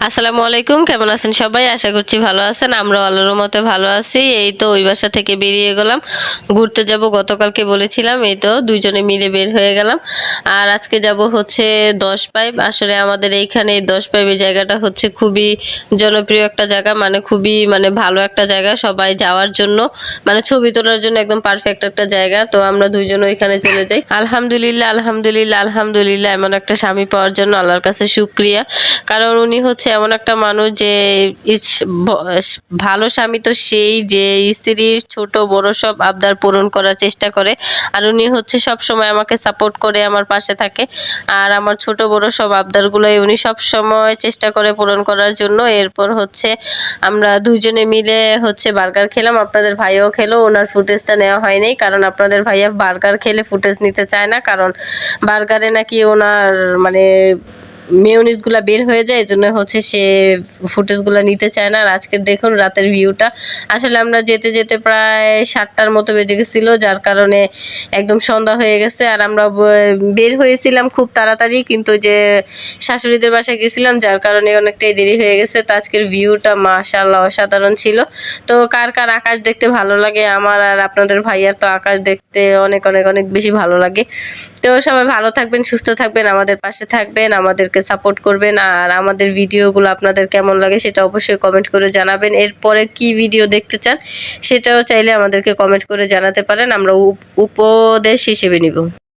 আসসালামু আলাইকুম, কেমন আছেন সবাই? আশা করছি ভালো আছেন। আমরা আল্লাহর মতে ভালো আছি। এই তো ওই বাসা থেকে বেরিয়ে গেলাম। ঘুরতে যাব, গতকালকে বলেছিলাম। এই তো দুইজনে মিলে বের হয়ে গেলাম। আর আজকে যাব হচ্ছে দশ পাইপ। আসলে আমাদের এইখানে এই দশ পাইপের জায়গাটা হচ্ছে খুবই জনপ্রিয় একটা জায়গা। মানে খুবই মানে ভালো একটা জায়গা সবাই যাওয়ার জন্য। মানে ছবি তোলার জন্য একদম পারফেক্ট একটা জায়গা। তো আমরা দুইজন ওইখানে চলে যাই। আলহামদুলিল্লাহ আলহামদুলিল্লাহ আলহামদুলিল্লাহ এমন একটা স্বামী পাওয়ার জন্য আল্লাহর কাছে শুক্রিয়া। কারণ উনি হচ্ছে এমন একটা মানুষ যে ভালো স্বামী তো সেই যে স্ত্রীর ছোট, বড় সব আবদার পূরণ করার চেষ্টা করে। আর উনি হচ্ছে সব সময় আমাকে সাপোর্ট করে, আমার পাশে থাকে। আর আমার ছোট, বড় সব আবদারগুলোই উনি সব সময় চেষ্টা করে পূরণ করার জন্য। এরপর হচ্ছে আমরা দুজনে মিলে হচ্ছে বার্গার খেলাম। আপনাদের ভাইও খেলো, ওনার ফুটেজটা নেওয়া হয়নি কারণ আপনাদের ভাইয়া বার্গার খেলে ফুটেজ নিতে চায় না। কারণ বার্গারে নাকি ওনার মানে মেয়নিজগুলা বের হয়ে যায় এই জন্য হচ্ছে সে ফুটেজগুলো নিতে চায় না। আর আজকের দেখুন রাতের ভিউটা আসলে আমরা যেতে যেতে প্রায় সাতটার মতো বেজে গেছিল, যার কারণে একদম সন্ধ্যা হয়ে গেছে। আর আমরা বের হয়েছিলাম খুব তাড়াতাড়ি, কিন্তু যে শাশুড়িদের বাসায় গেছিলাম, যার কারণে অনেকটাই দেরি হয়ে গেছে। তো আজকের ভিউটা মাশাআল্লাহ অসাধারণ ছিল। তো কার কার আকাশ দেখতে ভালো লাগে? আমার আর আপনাদের ভাইয়ার তো আকাশ দেখতে অনেক অনেক অনেক বেশি ভালো লাগে। তো সবাই ভালো থাকবেন, সুস্থ থাকবেন, আমাদের পাশে থাকবেন, আমাদেরকে সাপোর্ট করবেন আর আমাদের ভিডিওগুলো আপনাদের কেমন লাগে সেটা অবশ্যই কমেন্ট করে জানাবেন। এরপরে কি ভিডিও দেখতে চান সেটাও চাইলে আমাদেরকে কমেন্ট করে জানাতে পারেন। আমরা উপ- উপদেশ হিসেবে নিব।